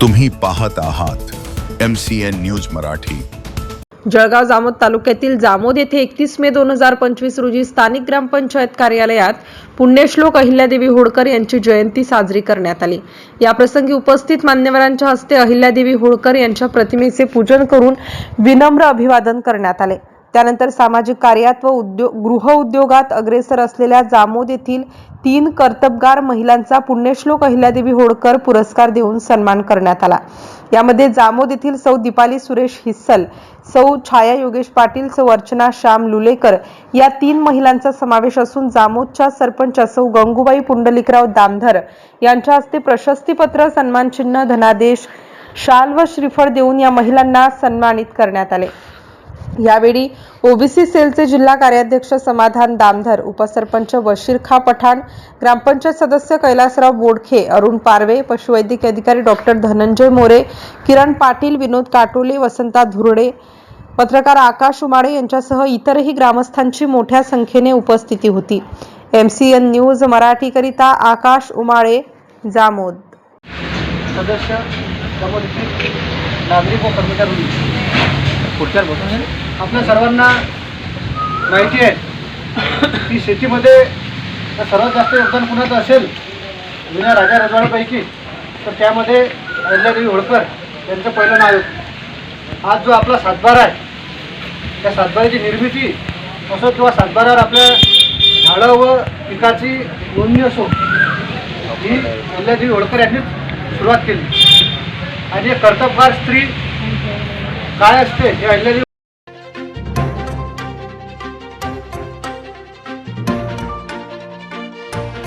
तुम्ही पाहत आहात M C N news Marathi. Jalgaon Jamod तालुक्यातील जामोद येथे एकतीस मे दोन हजार पंचवीस रोजी स्थानिक ग्रामपंचायत कार्यालयात पुण्यश्लोक अहिल्यादेवी होळकर यांची जयंती साजरी करण्यात आली. याप्रसंगी उपस्थित मान्यवरांच्या हस्ते अहिल्यादेवी होळकर यांच्या प्रतिमेचे पूजन करून विनम्र अभिवादन करण्यात आले. त्यानंतर सामाजिक कार्यात व उद्योग गृहउद्योगात अग्रेसर असलेल्या जामोद येथील तीन कर्तबगार महिलांचा पुण्यश्लोक अहिल्यादेवी होळकर पुरस्कार देऊन सन्मान करण्यात आला. यामध्ये जामोद येथील सौ दीपाली सुरेश हिस्सल सौ छाया योगेश पाटील सौ अर्चना श्याम लुलेकर या तीन महिलांचा समावेश असून जामोदच्या सरपंच सौ गंगूबाई पुंडलिकराव दामधर यांच्या हस्ते प्रशस्तीपत्र सन्मानचिन्ह धनादेश शाल व श्रीफळ देऊन या महिलांना सन्मानित करण्यात आले. यावेळी ओबीसी सेलचे जिल्हा कार्याध्यक्ष समाधान दामधर उपसरपंच बशीर खा पठाण ग्रामपंचायत सदस्य कैलासराव बोडखे अरुण पारवे पशुवैद्यकीय अधिकारी डॉक्टर धनंजय मोरे किरण पाटील विनोद काटोले वसंता धुर्डे पत्रकार आकाश उमाळे यांच्यासह इतरही ग्रामस्थांची मोठ्या संख्येने उपस्थिती होती. एम सी एन न्यूज मराठीकरिता आकाश उमाळे जामोद. सदस्य नागरिक व कर्मचारी पुढच्या आपल्या सर्वांना माहिती आहे की शेतीमध्ये जर सर्वात जास्त योगदान कुणाचं असेल? जुन्या राजा रजवाड्यापैकी. तर त्यामध्ये अहिल्यादेवी होळकर यांचं पहिलं नाव येतं आज जो आपला सातबारा आहे त्या सातबाराची निर्मिती असो किंवा सातबारावर आपल्या झाडं व पिकाची नोंदणी असो ही अहिल्यादेवी होळकर यांनी सुरुवात केली. आणि एक कर्तबगार स्त्री काय असते हे अहिल्यादेवी